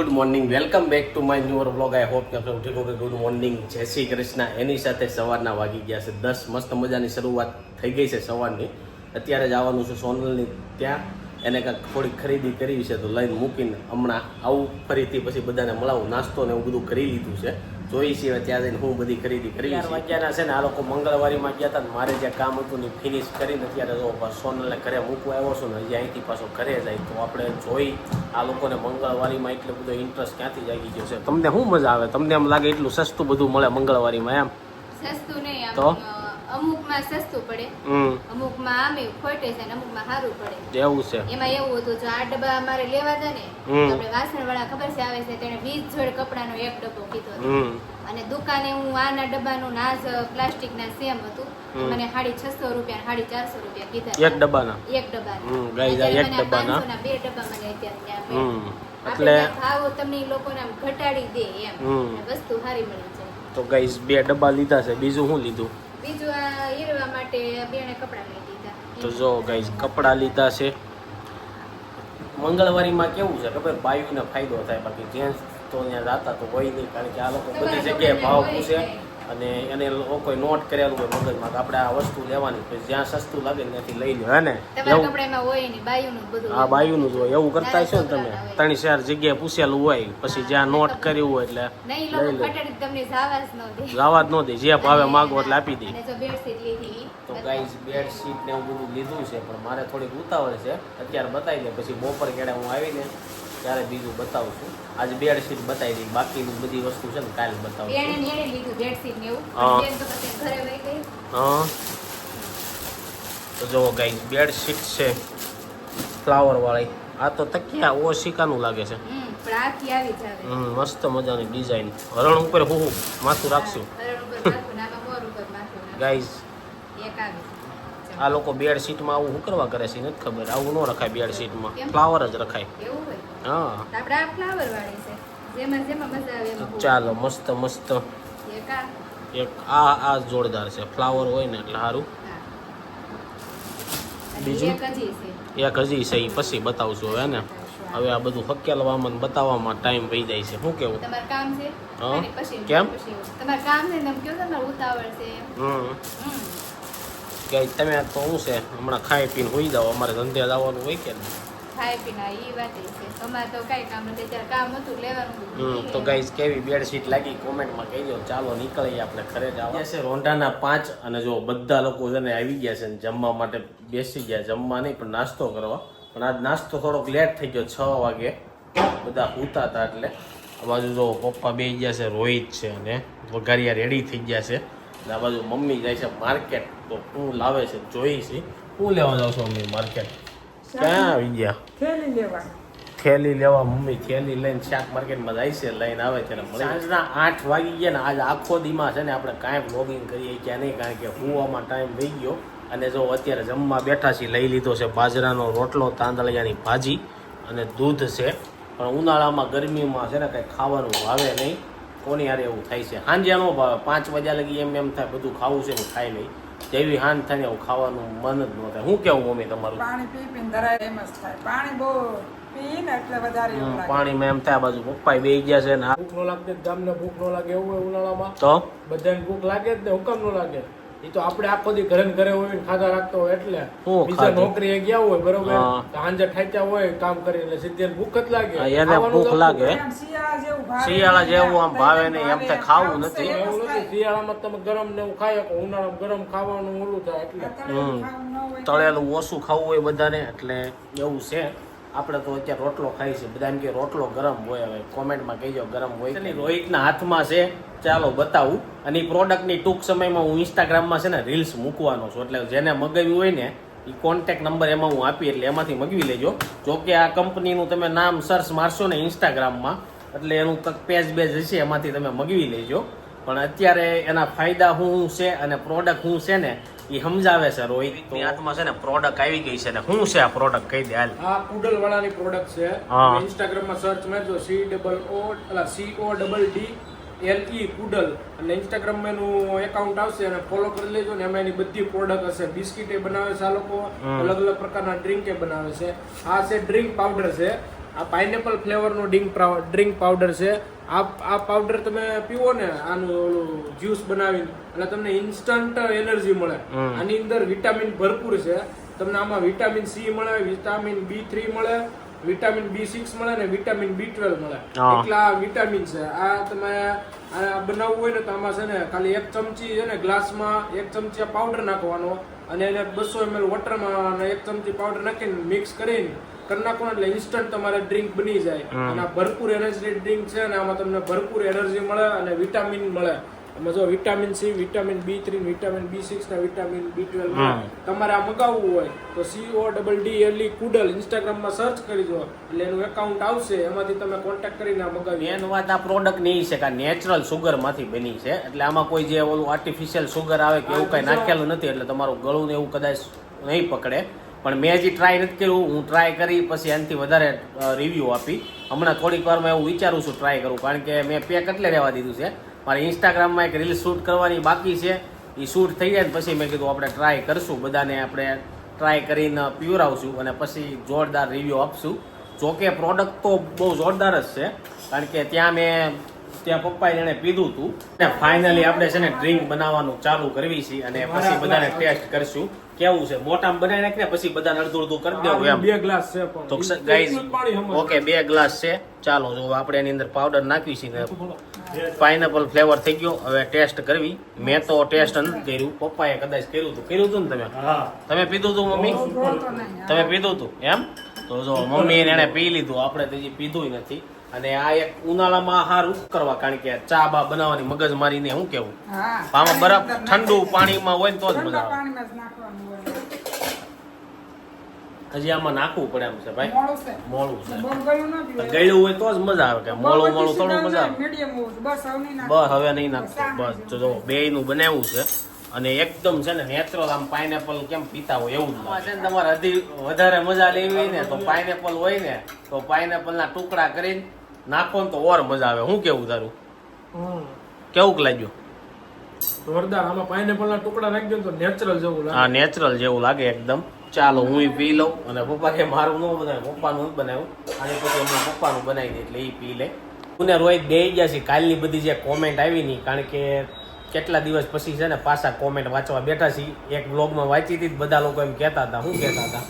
Good morning. Welcome back to my newer blog I hope કે આપણે ઠીક કે ગુડ મોર્નિંગ. જય શ્રી કૃષ્ણ. એની સાથે સવારના વાગી ગયા છે દસ. મસ્ત મજાની શરૂઆત થઈ ગઈ છે સવારની. અત્યારે જવાનું છે સોનલની ત્યાં. એને કાંઈક થોડીક ખરીદી કરવી છે તો લઈને મૂકીને હમણાં આવું ફરીથી પછી બધાને મળાવું. નાસ્તો ને એવું બધું કરી લીધું છે. જોઈ છે ત્યાં જઈને હું બધી ખરીદી કરી વાગ્યાના છે. ને આ લોકો મંગળવારીમાં ગયા હતા મારે જે કામ હતું ને ફિનિશ કરીને અત્યારે જો પાછો સોનલને ઘરે મૂકવા આવ્યો છું ને હજી અહીંથી પાછો ઘરે જાય. તો આપણે જોઈ આ લોકોને મંગળવારીમાં એટલો બધો ઇન્ટરેસ્ટ ક્યાંથી જાગી ગયો છે? તમને શું મજા આવે? તમને એમ લાગે એટલું સસ્તું બધું મળે મંગળવારીમાં એમ? સસ્તું નહીં તો? અમુકમાં સસ્તું પડે અમુકમાં આમે ખોટે છે ને અમુકમાં સારું પડે. એવું છે. એમાં એવું હતું જો આ ડબ્બા અમારે લેવા હતા ને આપણે વાસણ વાળા ખબર છે આવે છે તેને વીસ જોડ કપડાનો એક ડબ્બો કીધો અને દુકાને હું આના ડબ્બાનું નાજ પ્લાસ્ટિક ના સેમ હતું મને સાડી છસો રૂપિયા સાડી ચારસો રૂપિયા કીધા એક ડબ્બાના? એક ડબ્બાના. એક ડબ્બાના. 500 ના બે ડબ્બા મને અત્યારે એટલે ભાવ તમને લોકો લોકોને ઘટાડી દે એમ. વસ્તુ સારી મળી જાય. તો ગાઈસ બે ડબ્બા લીધા છે બીજું શું લીધું? બીજું આ હીરવા માટે બેને કપડાં લઈ દીધા તો જો ગાઈસ કપડાં લીધા છે. મંગળવારીમાં કેવું છે? ખબર? બાયુને ફાયદો થાય બાકી જેન્ટ્સ તો ત્યાં જતા તો હોય નહીં કારણ કે આ લોકો બધી જગ્યાએ ભાવ પૂછે. અને એને કોઈ નોટ કરેલું હોય મગજમાં કે આપણે આ વસ્તુ લેવાની પછી જ્યાં સસ્તું લાગે ત્યાંથી લઈ લો હે ને? હા બાયુનું જ આ બાયુનું જ હોય. એવું કરતા છો ને તમે? ત્રણ ચાર જગ્યાએ પૂછેલું હોય પછી જ્યાં નોટ કર્યું હોય એટલે લઈ લો જાવા જ ન દે. જ ભાવે માગો એટલે આપી દે. તો ગાઈઝ બેડશીટ ને એવું બધું લીધું છે પણ મારે થોડીક ઉતાવળ છે. અત્યારે બતાવી દે પછી બપોર કેડે હું આવીને ત્યારે બીજું બતાવું છું. આજે બેડશીટ બતાવી દઈ બાકીની બધી વસ્તુ છે ને કાલે બતાવું છું. લીધું બેડશીટ ને એવું. બેન તો પછી ઘરે વહી ગઈ. હા. તો જુઓ ગાઈ બેડશીટ છે. ફ્લાવર વાળી. આ તો તકિયા ઓ ઓશિકાનું લાગે છે. મસ્ત મજાની ડિઝાઇન હરણ ઉપર હું માથું રાખશું. ગાઈઝ આ લોકો બેડશીટમાં આવું શું કરવા કરે છે? નથી ખબર. આવું ન રખાય બેડશીટમાં? ફ્લાવર જ રખાય. એવું હા. આપણે આ ફ્લાવર વાળી છે. જેમાં જેમાં મજા આવે એમાં ચાલો મસ્ત મસ્ત. એક આ. એક આ આ જોરદાર છે. ફ્લાવર હોય ને એટલે સારું બીજું? એક હજી છે. ઈ પછી બતાવશું હવે ને? હવે આ બધું હકેલવામાં બતાવવામાં ટાઈમ વહી જાય છે. શું કેવું? તમારે કામ છે? કેમ? તમારે કામ છે ને એમ કહો ઉતાવળ છે હમ. હમ. કે તમે તો શું છે? હમણાં ખાઈ પીને હોઈ જાઓ. અમારે ધંધે જવાનું હોય કે નહીં? ખાય પીના ઈ વાત છે. અમારે તો કઈ કામ નથી. ત્યારે કામ હતું લેવાનું હમ તો ગાઈસ કેવી બેડશીટ લાગી? કોમેન્ટમાં કહી દો ચાલો નીકળીએ આપણે ઘરે આવે. છે રોંઢાના પાંચ અને જો બધા લોકો છે ને આવી ગયા છે ને જમવા માટે બેસી ગયા જમવા નહીં પણ નાસ્તો કરવા. પણ આજ નાસ્તો થોડોક લેટ થઈ ગયો છ વાગે. બધા સૂતા હતા એટલે. આ બાજુ જો પપ્પા બે ગયા છે રોહિત છે અને વઘારિયા રેડી થઈ ગયા છે. અને આ બાજુ મમ્મી જાય છે માર્કેટ તો હું લાવે છે જોઈ છે. હું લેવા જાઉં છું મમ્મી માર્કેટ ક્યાં આવી ગયા થેલી લેવા. થેલી લેવા મમ્મી થેલી લઈને શાક માર્કેટમાં જાય છે લઈને આવે છે ને સાંજના આઠ વાગી ગયા ને આજ આખો દીમાં છે ને આપણે કાંઈ બ્લોગિંગ કરીએ ક્યાં નહીં કારણ કે હુવામાં ટાઈમ વહી ગયો. અને જો અત્યારે જમવા બેઠા છીએ લઈ લીધો છે બાજરાનો રોટલો તાંદળિયાની ભાજી અને દૂધ છે. પણ ઉનાળામાં ગરમીમાં છે ને કંઈ ખાવાનું ભાવે નહીં. કોની હારે એવું થાય છે? સાંજે નો ભાવે પાંચ વાગ્યા લગી એમ એમ થાય બધું ખાવું છે ને ખાઈ લઈ જેવી હાન થાય ને એવું ખાવાનું મન જ ન થાય. હું કેવું મમ્મી તમારું? પાણી પી પીને ધરાય એમ જ થાય. પાણી બહુ પીને એટલે વધારે લાગે. પાણીમાં એમ થાય આ બાજુ પપ્પા બે ગયા છે ને ભૂખ ન લાગતી ગામને ભૂખ ન લાગે એવું હોય ઉનાળામાં? તો? બધાને ભૂખ લાગે જ ને હુકમ ન લાગે. એ તો આપણે આખો દી ઘરે ઘરે હોય ને ખાધા રાખતો હોય એટલે. બીજા ખાધું? નોકરીએ ગયા હોય બરોબર? સાંજે ઠાક્યા હોય કામ કરી એટલે સીધી ભૂખ જ લાગે. એને ભૂખ લાગે. શિયાળા જેવું આમ ભાવે નહીં, એમ તો ખાવું નથી. એવું નથી. શિયાળામાં તમે ગરમ ને એવું ખાય ઉનાળા ઉનાળામાં ગરમ ખાવાનું ઓલું થાય એટલે. તળેલું ઓછું ખાવું હોય બધાને એટલે એવું છે. આપણે તો અત્યારે રોટલો ખાઈ છે. બધા એમ કે રોટલો ગરમ હોય. હવે કોમેન્ટમાં કહેજો ગરમ હોય. રોહિતના હાથમાં છે. ચાલો બતાવું. અને એ પ્રોડક્ટની ટૂંક સમયમાં હું ઇન્સ્ટાગ્રામમાં છે ને રીલ્સ મૂકવાનો છું. એટલે જેને મગાવ્યું હોય ને એ કોન્ટેક્ટ નંબર એમાં હું આપી એટલે એમાંથી મગવી લેજો. જો કે આ કંપનીનું તમે નામ સર્ચ મારશો ને ઇન્સ્ટાગ્રામમાં એટલે એનું પેજ બેજ હશે એમાંથી તમે મગવી લેજો. પણ અત્યારે એના ફાયદા શું છે અને પ્રોડક્ટ શું છે ને એ સમજાવે છે રોહિત. હાથમાં છે ને પ્રોડક્ટ આવી ગઈ છે ને શું છે આ પ્રોડક્ટ કહી દે હાલ. આ કુડલ વાળાની પ્રોડક્ટ છે ઇન્સ્ટાગ્રામમાં સર્ચ મારજો સી ડબલ ઓ એટલે C O double D L E Coddle. અને ઇન્સ્ટાગ્રામમાં એનું એકાઉન્ટ આવશે અને ફોલો કરી લેજો ને એમાં એની બધી પ્રોડક્ટ હશે. બિસ્કિટ એ બનાવે છે આ લોકો અલગ અલગ પ્રકારના ડ્રિંક એ બનાવે છે. આ છે ડ્રિંક પાવડર છે. આ પાઇનેપલ ફ્લેવરનો ડિંક ડ્રિંક પાવડર છે. આ આ પાવડર તમે પીવો ને આનું ઓલું જ્યુસ બનાવીને એટલે તમને ઇન્સ્ટન્ટ એનર્જી મળે. આની અંદર વિટામિન ભરપૂર છે. તમને આમાં વિટામિન સી મળે વિટામિન બી થ્રી મળે વિટામિન બી સિક્સ મળે ને વિટામિન બી ટ્વેલ્વ મળે. એટલા વિટામિન છે. આ તમે આ બનાવવું હોય ને તો આમાં છે ને ખાલી એક ચમચી છે ને ગ્લાસમાં એક ચમચી પાવડર નાખવાનો. અને એને બસો એમએલ વોટરમાં અને એક ચમચી પાવડર નાખીને મિક્સ કરીને કરી નાખવાનું એટલે ઇન્સ્ટન્ટ તમારે ડ્રિંક બની જાય. અને ભરપૂર એનર્જી ડ્રિંક છે ને આમાં તમને ભરપૂર એનર્જી મળે અને વિટામિન મળે. એમાં જો vitamin C vitamin B three vitamin B six ને વિટામિન બી ટ્વેલ્વ તમારે આ મગાવવું હોય તો સીઓ ડબલ ડી એલી કુડલ ઇન્સ્ટાગ્રામમાં સર્ચ કરી દો. એટલે એનું એકાઉન્ટ આવશે એમાંથી તમે કોન્ટેક્ટ કરીને આ મગાવી મેન વાત આ પ્રોડક્ટની એ છે કે નેચરલ સુગરમાંથી બની છે. એટલે આમાં કોઈ જે ઓલું આર્ટિફિશિયલ સુગર આવે કે એવું કઈ નાખેલું નથી એટલે તમારું ગળું ને એવું કદાચ નહીં પકડે. પણ મેં હજી ટ્રાય નથી કર્યું હું ટ્રાય કરી પછી એનાથી વધારે રિવ્યૂ આપી. હમણાં થોડીક વારમાં એવું વિચારું છું ટ્રાય કરું કારણ કે મેં પેક એટલે રહેવા દીધું છે. મારે ઇન્સ્ટાગ્રામમાં એક રીલ શૂટ કરવાની બાકી છે. એ શૂટ થઈ જાય ને પછી મેં કીધું આપણે ટ્રાય કરશું. બધાને આપણે ટ્રાય કરીને પીવરાવશું અને પછી જોરદાર રિવ્યૂ આપશું. જોકે પ્રોડક્ટ તો બહુ જોરદાર જ છે. કારણ કે ત્યાં મેં ત્યાં પપ્પાએ એને પીધું હતું. અને ફાઇનલી આપણે છે ને ડ્રિંક બનાવવાનું ચાલુ કરવી છે અને પછી બધાને ટેસ્ટ કરશું. કેવું છે? મોટામાં બનાવી નાખીને પછી બધાને અડધું અડધું કરી દેવું એમ. બે ગ્લાસ છે તો ગાઈઝ ઓકે બે ગ્લાસ છે. ચાલો જો આપણે એની અંદર પાવડર નાખી છે પાઇનેપલ ફ્લેવર થઈ ગયો. હવે ટેસ્ટ કરવી. મેં તો ટેસ્ટ નથી કર્યું. પપ્પાએ કદાચ કર્યું હતું. કર્યું હતું ને તમે? તમે પીધું હતું મમ્મી? તમે પીધું હતું? એમ? તો જો મમ્મી એને પી લીધું. આપણે તો હજી પીધું નથી. અને આ એક ઉનાળામાં સારું કરવા કારણ કે ચા બા બનાવવાની મગજ મારીને શું કેવું આમાં બરફ ઠંડુ પાણીમાં હોય ને તો જ મજા આવે પાણીમાં જ નાખવાનું હોય હજી આમાં નાખવું પડે એમ છે ભાઈ. મોળું છે. મોળું ગળ્યું હોય તો જ મજા આવે કે મોળું મોળું થોડું મજા આવે. બસ હવે નહીં નાખતો બસ જો બે નું બનાવ્યું છે અને એકદમ છે ને નેચરલ આમ પાઇનેપલ કેમ પીતા હોય એવું છે ને તમારે હજી વધારે મજા લેવી હોય ને તો પાઇનેપલ હોય ને તો પાઇનેપલ ના ટુકડા કરીને નાખો ને તો ઓર મજા આવે. હું કેવું તારું. કેવું લાગ્યું? જોરદાર. આમાં પાઇનેપલ ના ટુકડા નાખજો ને તો નેચરલ જેવું લાગે. હા નેચરલ જેવું લાગે એકદમ. ચાલો હું એ પી લઉં અને પપ્પા કે મારું ન બનાવ્યું પપ્પાનું જ બનાવ્યું. અને પછી હમણાં પપ્પાનું બનાવી દે એટલે એ પી લે. હું ને રોહિત બે ગયા છે કાલની બધી જે કોમેન્ટ આવી નહીં કારણ કે કેટલા દિવસ પછી છે ને પાછા કોમેન્ટ વાંચવા બેઠા છીએ. એક બ્લોગમાં વાંચી હતી બધા લોકો એમ કહેતા હતા. શું કહેતા હતા?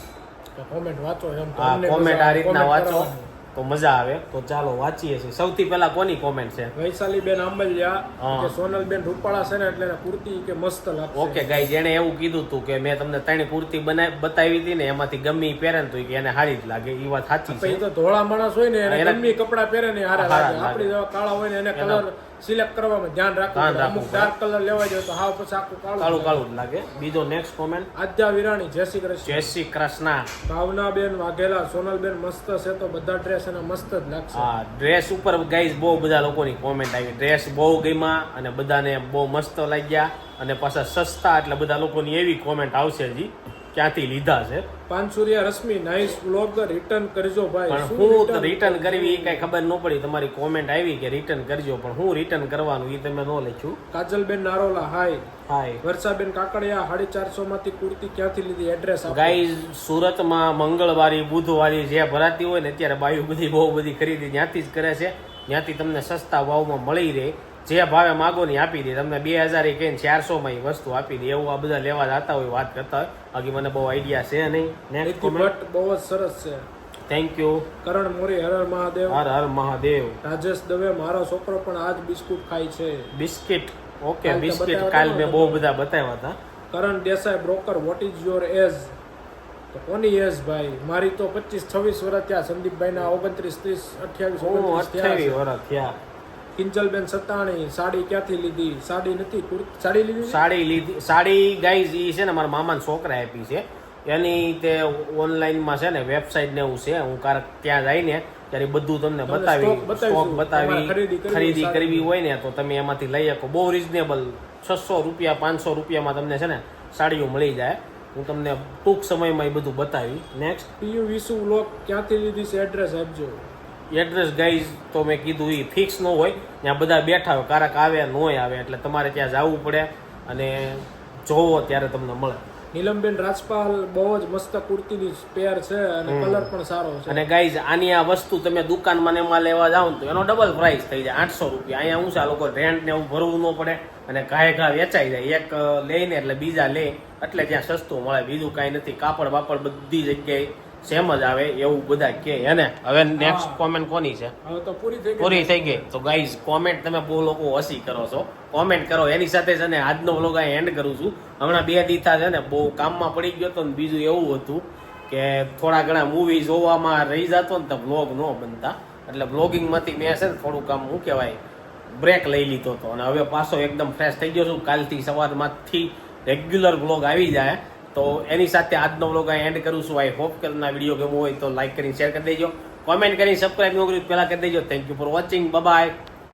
કોમેન્ટ વાંચો એમ આ કોમેન્ટ આ રીતના વાંચો. તો મજા આવે. તો ચાલો વાંચીએ છીએ. સૌથી પહેલા કોની કોમેન્ટ છે? વૈશાલી બેન અમલિયા કે સોનલ બેન રૂપાળા છે ને એટલે એને કુર્તી કે મસ્ત લાગશે. ઓકે ગાઈ જેણે એવું કીધું હતું કે મેં તમને ત્રણ કુર્તી બનાવી બતાવી હતી ને એમાંથી ગમી પહેરે તો કે એને સારી જ લાગે. એ વાત સાચી છે. તો ધોળા માણસ હોય ને એને ગમી કપડા પહેરે ને હારા હારા લાગે. આપણી જેવા કાળા હોય ને એને કલર સિલેક્ટ કરવામાં ધ્યાન રાખવું અમુક ડાર્ક કલર લેવા જાય તો હાવ પછી આખું કાળું કાળું કાળું જ લાગે. બીજો નેક્સ્ટ કોમેન્ટ આદ્યા વિરાણી જય શ્રી કૃષ્ણ. જય શ્રી કૃષ્ણ. ભાવનાબેન વાઘેલા સોનલબેન મસ્ત છે તો બધા ડ્રેસ અને મસ્ત જ લાગશે. હા ડ્રેસ ઉપર ગાઈઝ બહુ બધા લોકોની કોમેન્ટ આવી. ડ્રેસ બહુ ગમ્યા અને બધાને બહુ મસ્ત લાગ્યા. અને પાછા સસ્તા એટલે બધા લોકોની એવી કોમેન્ટ આવશે હજી. ક્યાંથી લીધા છે? Pansuriya Rashmi nice blog return કરજો ભાઈ. પણ હું? રિટર્ન કરવી એ કઈ ખબર ન પડી. તમારી કોમેન્ટ આવી કે રિટર્ન કરજો પણ હું રિટર્ન કરવાનું એ તમે ન લખ્યું. કાજલબેન નારોલા હાય હાય વર્ષાબેન કાકડિયા સાડી ચારસો માંથી કુર્તી ક્યાંથી લીધી? એડ્રેસ ગાઈઝ સુરતમાં મંગળવારી બુધવારી જે ભરાતી હોય ને અત્યારે બાયુ બધી બહુ બધી ખરીદી ત્યાંથી જ કરે છે. ત્યાંથી તમને સસ્તા ભાવમાં મળી રહે. જે ભાવે માગો ને આપી દે. તમને બે હજાર કહીને ચારસો માં એ વસ્તુ આપી દે. એવું આ બધા લેવા જતા હોય વાત કરતા હોય. બાકી મને બહુ આઈડિયા છે નહીં. નેક્સ્ટ કોમેન્ટ બહુ જ સરસ છે. Thank you Karan Mori Har Har Mahadev. હર હર મહાદેવ. રાજેશ દવે મારો છોકરો પણ આજ બિસ્કુટ ખાય છે. બિસ્કિટ. ઓકે બિસ્કિટ કાલ મેં બહુ બધા બતાવ્યા હતા. Karan Desai broker what is your age તો કોની એજ ભાઈ? મારી તો પચીસ છવ્વીસ વર્ષ થયા. સંદીપભાઈ ના ઓગણત્રીસ ત્રીસ અઠ્યાવીસ અઠ્યાવીસ. વર્ષ થયા. કિંજલબેન સત્તાણી સાડી ક્યાંથી લીધી? સાડી નથી સાડી લીધી સાડી લીધી સાડી ગાઈઝ એ છે ને મારા મામાના છોકરા આપી છે. એની તે ઓનલાઈનમાં છે ને વેબસાઇટ ને એવું છે હું કારક ત્યાં જઈને ત્યારે બધું તમને બતાવી સ્ટોક બતાવી ખરીદી કરવી હોય ને તો તમે એમાંથી લઈ શકો. બહુ રિઝનેબલ છસો રૂપિયા પાંચસો રૂપિયામાં તમને છે ને સાડીઓ મળી જાય. હું તમને ટૂંક સમયમાં એ બધું બતાવી નેક્સ્ટ પીયુ વિસુ લોક ક્યાંથી લીધી છે? એડ્રેસ આપજો. એડ્રેસ ગાઈઝ તો મેં કીધું એ ફિક્સ ન હોય. ત્યાં બધા બેઠા હોય કારક આવે ન આવે એટલે તમારે ત્યાં જવું પડે અને જોવો ત્યારે તમને મળે. નીલમબેન રાજપાલ બહુ જ મસ્ત કુર્તીની પેર છે અને કલર પણ સારો છે. અને ગાઈઝ આની આ વસ્તુ તમે દુકાનમાં ને એમાં લેવા જાઓ તો એનો ડબલ પ્રાઇસ થઈ જાય આઠસો રૂપિયા. અહીંયા ઊંચા લોકો રેન્ટ ને એવું ભરવું ન પડે અને ઘાય ઘા વેચાઈ જાય. એક લઈને એટલે બીજા લે એટલે ત્યાં સસ્તું મળે. બીજું કાંઈ નથી. કાપડ બાપડ બધી જગ્યાએ સેમ જ આવે એવું બધા કે એને હવે નેક્સ્ટ કોમેન્ટ કોની છે? હવે તો પૂરી થઈ ગઈ. પૂરી થઈ ગઈ. તો ગાઈઝ કોમેન્ટ તમે બહુ લોકો હસી કરો છો. કોમેન્ટ કરો. એની સાથે છે ને આજનો વ્લોગ અહીં એન્ડ કરું છું. હમણાં બે દીથા છે ને બહુ કામમાં પડી ગયો તો ને બીજું એવું હતું કે થોડા ઘણા મૂવી જોવામાં રહી જતો ને તો વ્લોગ ન બનતા. એટલે બ્લોગિંગમાંથી મેં છે ને થોડું કામ શું કહેવાય બ્રેક લઈ લીધો હતો. અને હવે પાછો એકદમ ફ્રેશ થઈ ગયો છું. કાલથી સવારમાંથી રેગ્યુલર વ્લોગ આવી જાય. તો એની સાથે આજનો વ્લોગ એન્ડ કરું છું. આઈ હોપ કે તમને વીડિયો ગમો હોય તો લાઇક કરીને શેર કરી દેજો. કોમેન્ટ કરીને સબસ્ક્રાઈબ ન કર્યું પહેલાં કરી દેજો. Thank you for watching bye